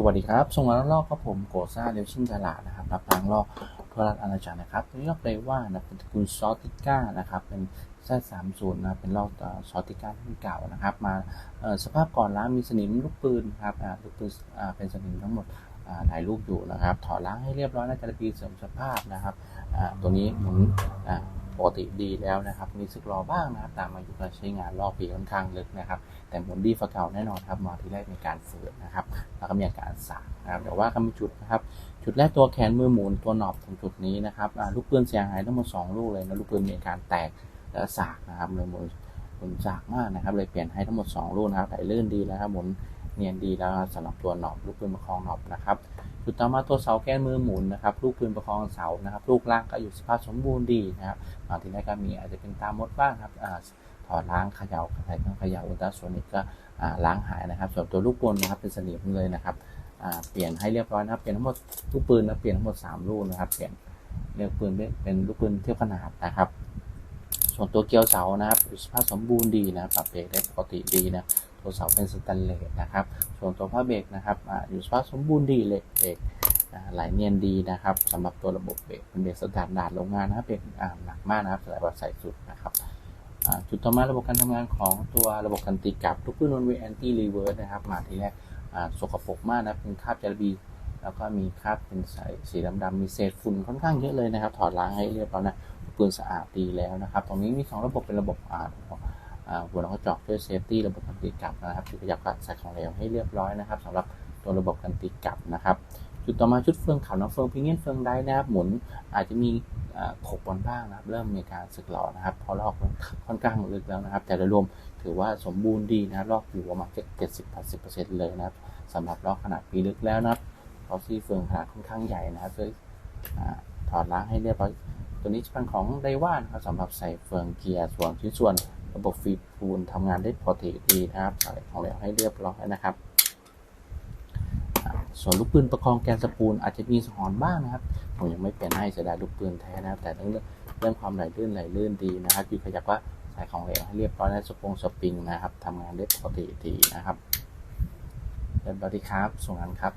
สวัสดีครับส่งมาลอกครับผมโกซ่าเดลชินตลาดนะครับรับล้างลอกทั่วรัฐอาณาจักรนะครับตัวนี้ลอกเลยว่านะเป็นตระกูลซอติก้านะครับ เป็นไส้สามศูนย์นะเป็นลอกเอ่อซอติก้ารุ่นเก่านะครับ มาสภาพก่อนล้างมีสนิมลูกปืนครับลูกปืนเป็นสนิมทั้งหมดอ่าหลายลูกอยู่นะครับ ถอดล้างให้เรียบร้อยนะจะปีเสริมสภาพนะครับตัวนี้หมุนอ่า ปกติดีแล้วนะครับมีสึกรอบ้างนะครับตามอายุการใช้งานรอบปีค่อนข้างลึกนะครับแต่หมุนดีฟ้าเก่าแน่นอนครับมาที่แรกในการฝืนนะครับแล้วก็มีอาการสากนะครับแต่ว่าก็มีจุดนะครับจุดแรกตัวแขนมือหมุนตัวหนอบตรงจุดนี้นะครับลูกปืนเสียหายทั้งหมด2ลูกเลยนะลูกปืนมีอาการแตกและสากนะครับเลยหมุนหมุนสากมากนะครับเลยเปลี่ยนให้ทั้งหมด 2 ลูกนะครับไหลลื่นดีแล้วครับหมุน เนียนดีแล้วสำหรับตัวหนอบลูกปืนประคองหนอบนะครับจุดต่อมาตัวเสาแก้นมือหมุนนะครับลูกปืนประคองเสานะครับ ลูกล่างก็อยู่สภาพสมบูรณ์ดีนะครับบางทีแรกก็มีอาจจะเป็นตามมดบ้างครับอถอดล้างเขย่าใส่เครื่องเขย่าอุลตราโซนิกก็ล้างหายนะครับ ส่วนตัวลูกบอลนะครับเป็นสนิมเลยนะครับเปลี่ยนให้เรียบร้อยนะครับเปลี่ยนทั้งหมดลูกปืนนะเปลี่ยนทั้งหมด 3 ลูกนะครับ เปลี่ยนเรียกปืนเป็นลูกปืนเทียบขนาดนะครับ ส่วนตัวเกลียวเสานะครับสภาพสมบูรณ์ดีนะปรับเบรกได้ปกติดีนะ ตัวเสาเป็นสแตนเลสนะครับ ส่วนตัวผ้าเบรกนะครับออยู่สภาพสมบูรณ์ดีเลยเบรกอ่าไหลเนียนดีนะครับสำหรับตัวระบบเบรกเป็นเบรกสแตนดาร์ดโรงงานนะครับเบรกหนักมากนะครับสำหรับใส่สุดนะครับจุดต่อมาระบบการทำงานของตัวระบบการตีกลับลูกปืนนนเวแอนตี้รีเวิร์สนะครับมาทีแรกสกปรกมากนะเป็นคราบจารบีแล้วก็มีคราบเป็นสายสีดำๆมีเศษฝุ่นค่อนข้างเยอะเลยนะครับ ถอดล้างให้เรียบร้อยนะปืนสะอาดดีแล้วนะครับ ตรงนี้มี 2 ระบบเป็นระบบอ่าอ่า หัวเราก็เจาะด้วยเซฟตี้ระบบการตีกลับนะครับจุดขยับก็ใส่ของเหลวให้เรียบร้อยนะครับสำหรับตัวระบบการตีกลับนะครับ จุดต่อมาชุดเฟืองขาวน้ำเฟืองพิงเงียนเฟืองได้นะครับหมุนอาจจะมีขบบนบ้างนะครับ เริ่มมีการสึกหรอนะครับเพราะลอกค่อนข้างลึกแล้วนะครับ แต่โดยรวมถือว่าสมบูรณ์ดีนะครับลอกอยู่ประมาณเจ็ดสิบแปดสิบเปอร์เซ็นต์เลยนะครับสำหรับลอกขนาดปีลึกแล้วนะครับเพราะซี่เฟืองขนาดค่อนข้างใหญ่นะครับช่วยถอดล้างให้เรียบร้อยตัวนี้จะเป็นของไดว่านะครับสำหรับใส่เฟืองเกียร์ส่วนชิ้นส่วน ระบบฟีดปูนทำงานได้ปกติดีนะครับใส่ของเหลวให้เรียบร้อยนะครับ ส่วนลูกปืนประคองแกนสปูลอาจจะมีสหอนบ้างนะครับ ผมยังไม่เปลี่ยนให้เสียดายลูกปืนแท้นะครับ แต่เรื่องเรื่องความไหลลื่นไหลลื่นดีนะครับอยู่ขยับว่าใส่ของเหลวให้เรียบร้อยและสปงสปริงนะครับทำงานได้ปกติดีนะครับเป็นบริครับส่งงานครับ